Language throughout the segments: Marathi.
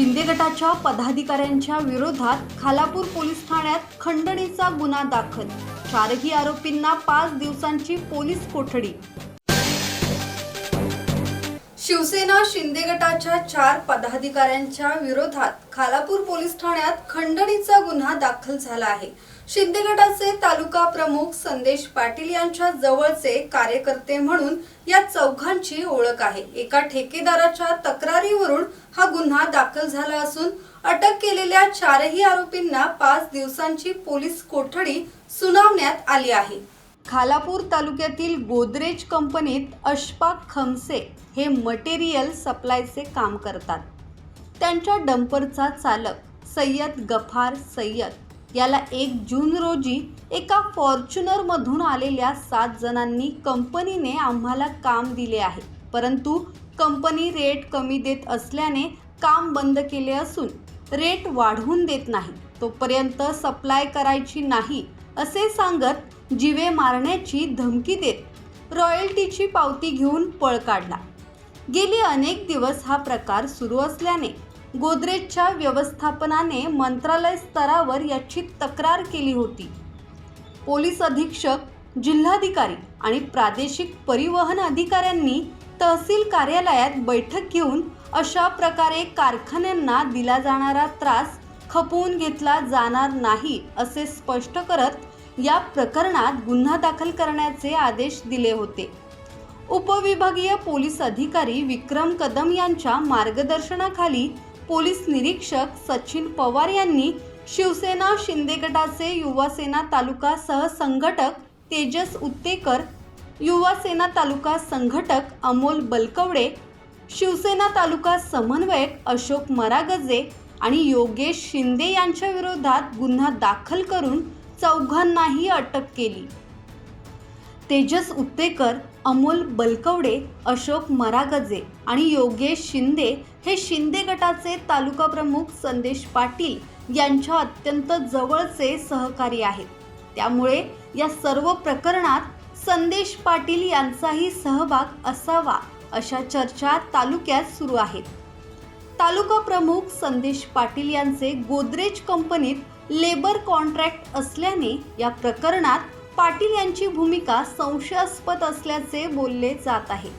शिंदे गटाच्या पदाधिकाऱ्यांच्या विरोधात खालापूर पोलीस ठाण्यात खंडणीचा गुन्हा दाखल. चारही आरोपींना पाच दिवसांची पोलीस कोठडी. शिवसेना शिंदे गटाच्या चार पदाधिकाऱ्यांच्या विरोधात खालापूर पोलीस ठाण्यात खंडणीचा गुन्हा दाखल झाला आहे. शिंदे गटाचे तालुका प्रमुख संदेश पाटील यांच्या जवळचे कार्यकर्ते म्हणून या चौघांची ओळख आहे. एका ठेकेदाराच्या तक्रारीवरून हा गुन्हा दाखल झाला असून अटक केलेल्या चारही आरोपींना पाच दिवसांची पोलीस कोठडी सुनावण्यात आली आहे. खालापूर तालुक्यातील गोदरेज कंपनीत अशफाक खमसे हे मटेरियल सप्लायचे काम करतात. त्यांच्या डंपरचा चालक सय्यद गफार सय्यद याला एक जून रोजी एका फॉर्च्युनरमधून आलेल्या सात जणांनी कंपनीने आम्हाला काम दिले आहे. परंतु कंपनी रेट कमी देत असल्याने काम बंद केले असून रेट वाढवून देत नाही. तोपर्यंत सप्लाय करायची नाही असे सांगत जिवे मारण्याची धमकी देत रॉयल्टीची पावती घेऊन पळ काढला. गेली अनेक दिवस हा प्रकार सुरू असल्याने गोदरेजच्या व्यवस्थापनाने मंत्रालय स्तरावर याची तक्रार केली होती. पोलीस अधीक्षक जिल्हाधिकारी आणि प्रादेशिक परिवहन अधिकाऱ्यांनी तहसील कार्यालयात बैठक घेऊन अशा प्रकारे कारखान्यांना दिला जाणारा त्रास खपवून घेतला जाणार नाही असे स्पष्ट करत या प्रकरणात गुन्हा दाखल करण्याचे आदेश दिले होते. उपविभागीय पोलीस अधिकारी विक्रम कदम यांच्या मार्गदर्शनाखाली पोलीस निरीक्षक सचिन पवार यांनी शिवसेना शिंदे गटाचे युवासेना तालुका सहसंघटक तेजस उत्तेकर युवासेना तालुका संघटक अमोल बलकवडे शिवसेना तालुका समन्वयक अशोक मरागजे आणि योगेश शिंदे यांच्या विरोधात गुन्हा दाखल करून चौघांनाही अटक केली. तेजस उत्तेकर अमोल बलकवडे अशोक मरागजे आणि योगेश शिंदे हे शिंदे गटाचे तालुका प्रमुख संदेश पाटील यांच्या अत्यंत जवळचे सहकारी आहेत. त्यामुळे या सर्व प्रकरणात संदेश पाटील यांचाही सहभाग असावा अशा चर्चा तालुक्यात सुरू आहेत. तालुका प्रमुख संदेश पाटील यांचे गोदरेज कंपनीत लेबर कॉन्ट्रॅक्ट असल्याने या प्रकरणात पाटील यांची भूमिका संशयास्पद असल्याचे बोलले जात आहे.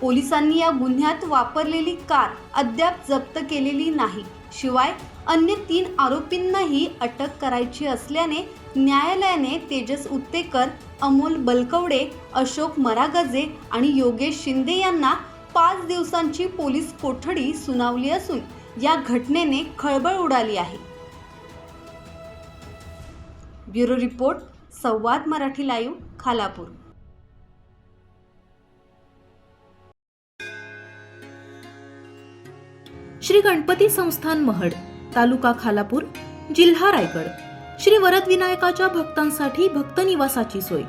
पोलिसांनी या गुन्ह्यात वापरलेली कार अद्याप जप्त केलेली नाही. शिवाय अन्य तीन आरोपींनाही अटक करायची असल्याने न्यायालयाने तेजस उत्तेकर अमोल बलकवडे अशोक मरागजे आणि योगेश शिंदे यांना पाच दिवसांची पोलीस कोठडी सुनावली असून या घटनेने खळबळ उडाली आहे. Bureau report Samvad Marathi live Khalapur. Shri Ganpati Sansthan Mahad taluka Khalapur जिल्हा रायगड. श्री वरद विनायकाच्या भक्तांसाठी भक्त निवासाची सोय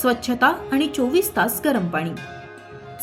स्वच्छता आणि चोवीस तास गरम पाणी.